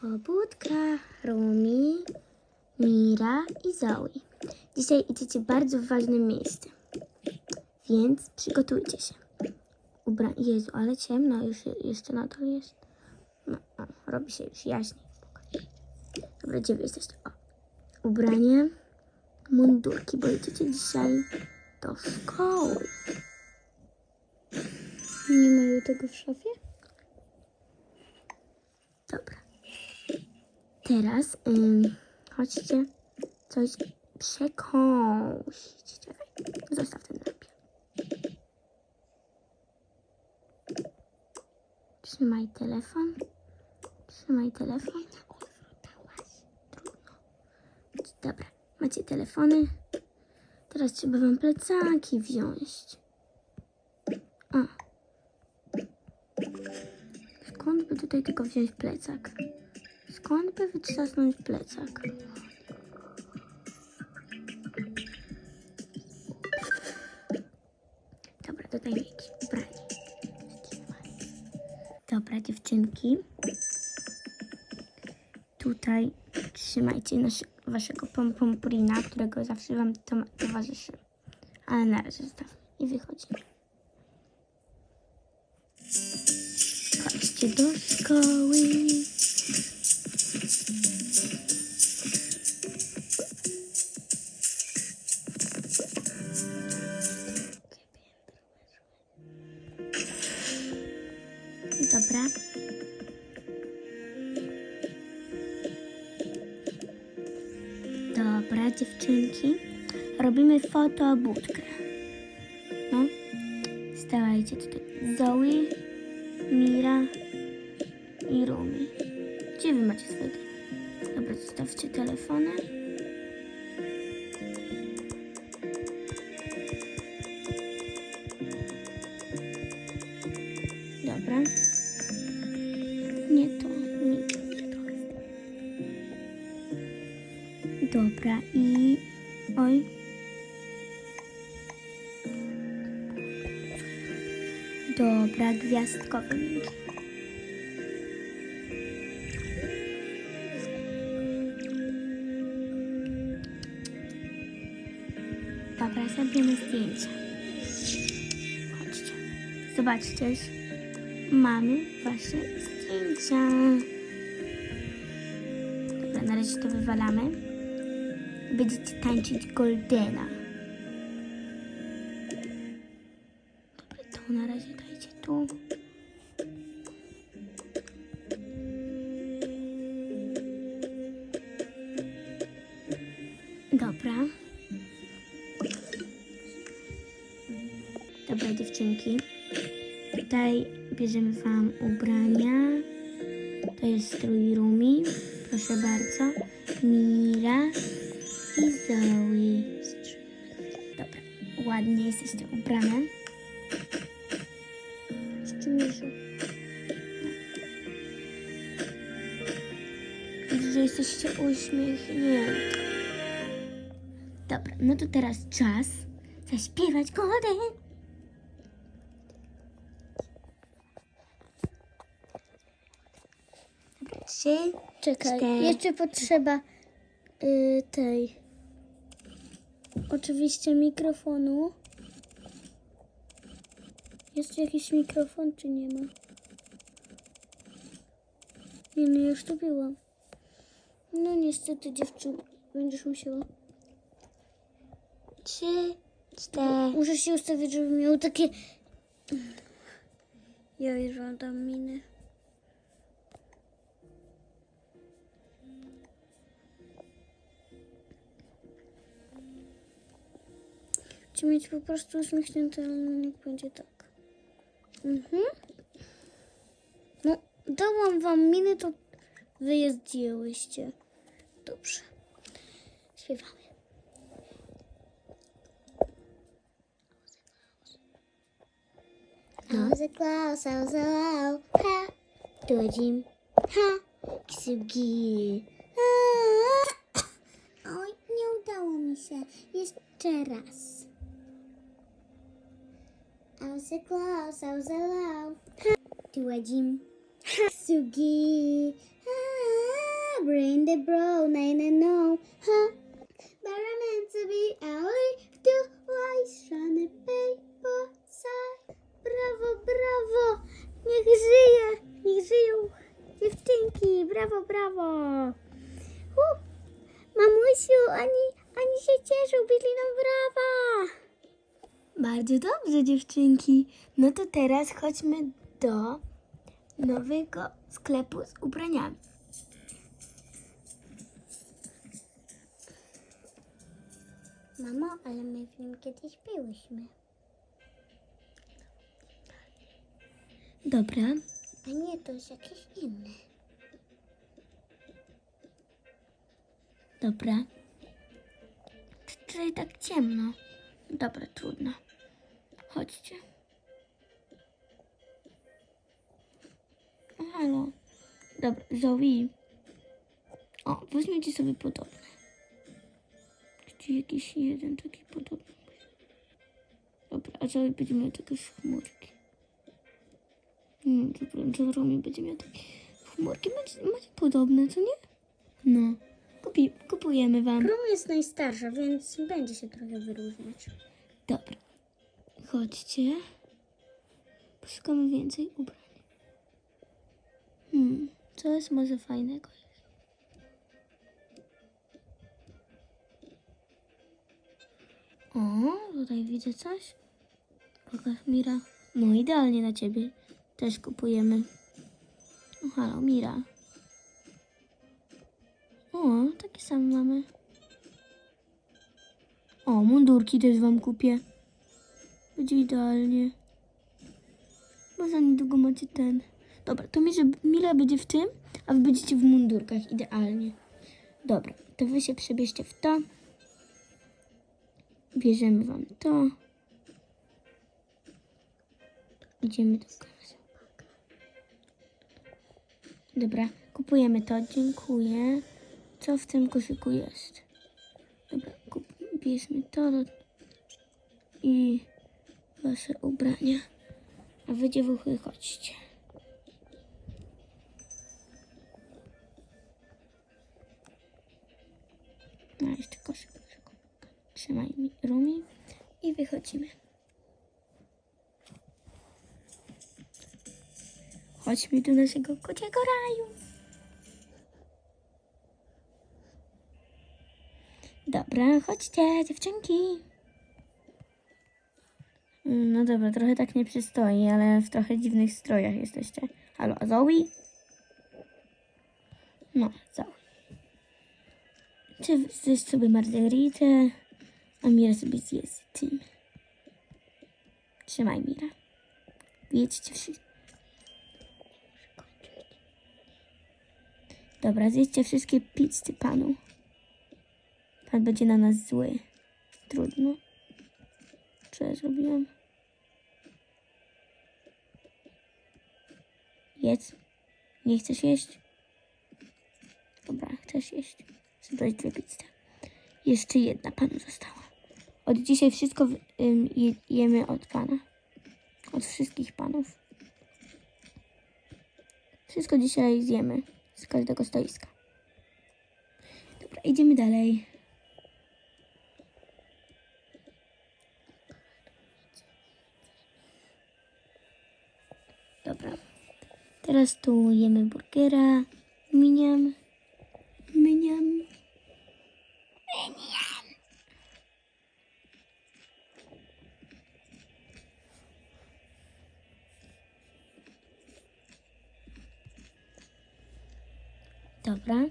Pobudka, Rumi, Mira i Zoe. Dzisiaj idziecie bardzo w ważne miejsce, więc przygotujcie się. Ubra... Jezu, ale ciemno już je- jeszcze nadal jest. No, o, robi się już jaśniej. Dobra, gdzie wy jesteście? O. Ubranie, mundurki, bo idziecie dzisiaj do szkoły. Nie mają tego w szafie? Dobra. Teraz ym, chodźcie coś przekąsić. Czekaj, zostaw ten napier. Trzymaj telefon. Trzymaj telefon. Dobra, macie telefony. Teraz trzeba wam plecaki wziąć. O. Skąd by tutaj tylko wziąć plecak? Skąd by wytrzasnąć plecak? Dobra, dodajmy jakieś ubranie. Dobra, dziewczynki. Tutaj trzymajcie nasz, waszego pompompurina, którego zawsze wam to, towarzyszy. Ale na razie zostawmy i wychodzimy. Chodźcie do szkoły. Dobra, dziewczynki. Robimy fotoobudkę. No. Stawajcie tutaj. Zoe, Mira i Rumi. Gdzie wy macie swoje Dobra, zostawcie telefony. Dobra, gwiazdkowy miękki. Dobra, zrobimy zdjęcia. Chodźcie. Zobaczcie, mamy wasze zdjęcia. Dobra, na razie to wywalamy. Będziecie tańczyć Goldena. Dobra, to na razie dajcie tu. Dobra. Dobra, dziewczynki. Tutaj bierzemy Wam ubrania. To jest strój Rumi. Proszę bardzo. Mira i Zoe. Dobra, ładnie jesteście ubrane. Że jesteście uśmiechnięte. Dobra, no to teraz czas zaśpiewać. Dobra, trzy, Czekaj, Cztery. jeszcze potrzeba y, tej. Oczywiście mikrofonu. Jest tu jakiś mikrofon, czy nie ma? Nie, no już tu byłam. No niestety dziewczynko, będziesz musiała. trzy, cztery. Muszę się ustawić, żeby miał takie... Ja już dam miny. Chcę mieć po prostu uśmiechnięte, ale no niech będzie tak. Mhm. No, dałam wam miny, to wy je zdjęłyście. Dobrze. Śpiewamy. I was a Klaus, I was a Lau, ha, Dojim, ha, Kisugi. Oj, nie udało mi się. Jeszcze raz. I was a Klaus, I was a Lau, ha, Dojim, ha, Kisugi. In the brown and I know, huh? But I'm meant to be two eyes on the paper side. Brawo, brawo! Niech żyje! Niech żyją dziewczynki! Brawo, brawo! Uh, mamusiu, oni, oni się cieszą, bili nam brawa! Bardzo dobrze, dziewczynki. No to teraz chodźmy do nowego sklepu z ubraniami. Mamo, ale my w nim kiedyś byłyśmy. Dobra. A nie, to jest jakiś inny. Dobra. Tutaj tak ciemno. Dobra, trudno. Chodźcie. Halo. Dobra, Zoe. O, weźmiecie sobie podobne. Gdzie jakiś jeden taki podobny. Dobra, a Zoe będzie miał takie chmurki. Hmm, dobra, Romi będzie miał takie chmurki. Macie, macie podobne, co nie? No. Kupi, kupujemy wam. Krum jest najstarsza, więc będzie się trochę wyróżniać. Dobra. Chodźcie. Poszukamy więcej ubrań. Hmm, co jest może fajnego? O, tutaj widzę coś. Pokaż Mira. No idealnie na ciebie. Też kupujemy. O, halo, Mira. O, takie same mamy. O, mundurki też wam kupię. Będzie idealnie. Bo za niedługo macie ten. Dobra, to mi, że Mila będzie w tym, a wy będziecie w mundurkach. Idealnie. Dobra, to wy się przebierzcie w to. Bierzemy wam to. Idziemy do kasy. Dobra, kupujemy to. Dziękuję. Co w tym koszyku jest? Dobra, kup, bierzmy to do, i wasze ubrania. A wy dziewuchy chodźcie. No jeszcze koszyk. Trzymaj mi Rumi i wychodzimy. Chodźmy do naszego kociego raju. Dobra, chodźcie, dziewczynki. Mm, No dobra, trochę tak nie przystoi, ale w trochę dziwnych strojach jesteście. Halo, Zoe? No, Zoe. Czy zjesz sobie margaritę, a Mira sobie zje z tym. Trzymaj, Mira. Wiedzcie wszyscy. Dobra, zjedźcie wszystkie pizzy panu. Pan będzie na nas zły. Trudno. Co ja zrobiłam? Jedz. Nie chcesz jeść? Dobra, chcesz jeść. Dać dwie pizze. Jeszcze jedna panu została. Od dzisiaj wszystko jemy od pana. Od wszystkich panów. Wszystko dzisiaj zjemy. Z każdego stoiska. Dobra, idziemy dalej. Dobra. Teraz tu jemy burgera. Miniam. Dobra.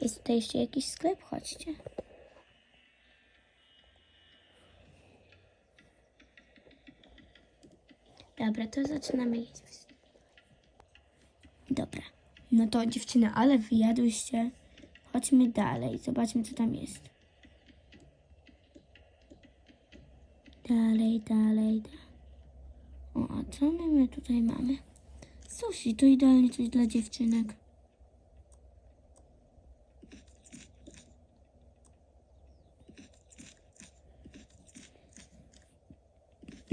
Jest tutaj jeszcze jakiś sklep? Chodźcie. Dobra, to zaczynamy jeść. Dobra. No to dziewczyny, ale wyjadłyście. Chodźmy dalej. Zobaczmy, co tam jest. Dalej, dalej, dalej. O, a co my, tutaj mamy? Sushi, to idealnie coś dla dziewczynek.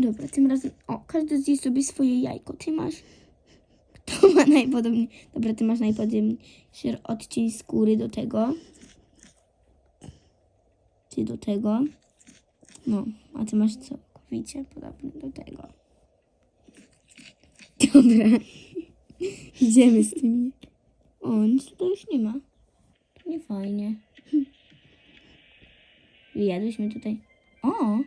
Dobra, tym razem. O, każdy zje sobie swoje jajko. Ty masz. Kto ma najpodobniej. Dobra, ty masz najpodobniejszy odcień skóry do tego. Ty do tego. No, a ty masz całkowicie podobny do tego. Dobra. Idziemy z tymi. O, nic tutaj już nie ma. To nie fajnie. Wyjadłyśmy tutaj. O!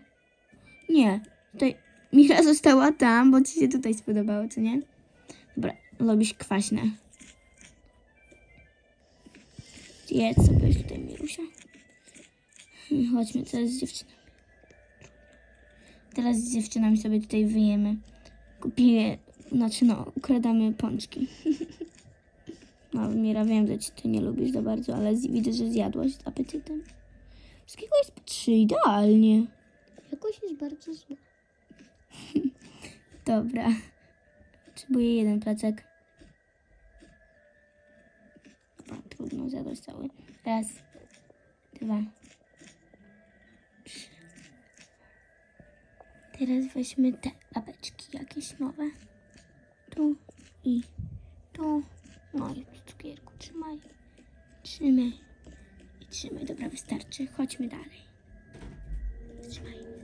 Nie. Tutaj Mira została tam, bo ci się tutaj spodobało, co nie? Dobra, lubisz kwaśne. Jedz sobie tutaj, Mirusia. Hmm, Chodźmy teraz z dziewczynami. Teraz z dziewczynami sobie tutaj wyjemy. Kupię, znaczy no, ukradamy pączki. No, Mira, wiem, że ci ty nie lubisz za bardzo, ale widzę, że zjadłaś z apetytem. Wszystkiego jest trzy, idealnie. Jakoś jest bardzo zła. Dobra. Potrzebuję jeden placek. Trudno zjadać cały. Raz, dwa, trzy. Teraz weźmy te apeczki jakieś nowe. Tu i tu. No i cukierku, trzymaj. Trzymaj. I trzymaj. Dobra, wystarczy. Chodźmy dalej. Trzymaj.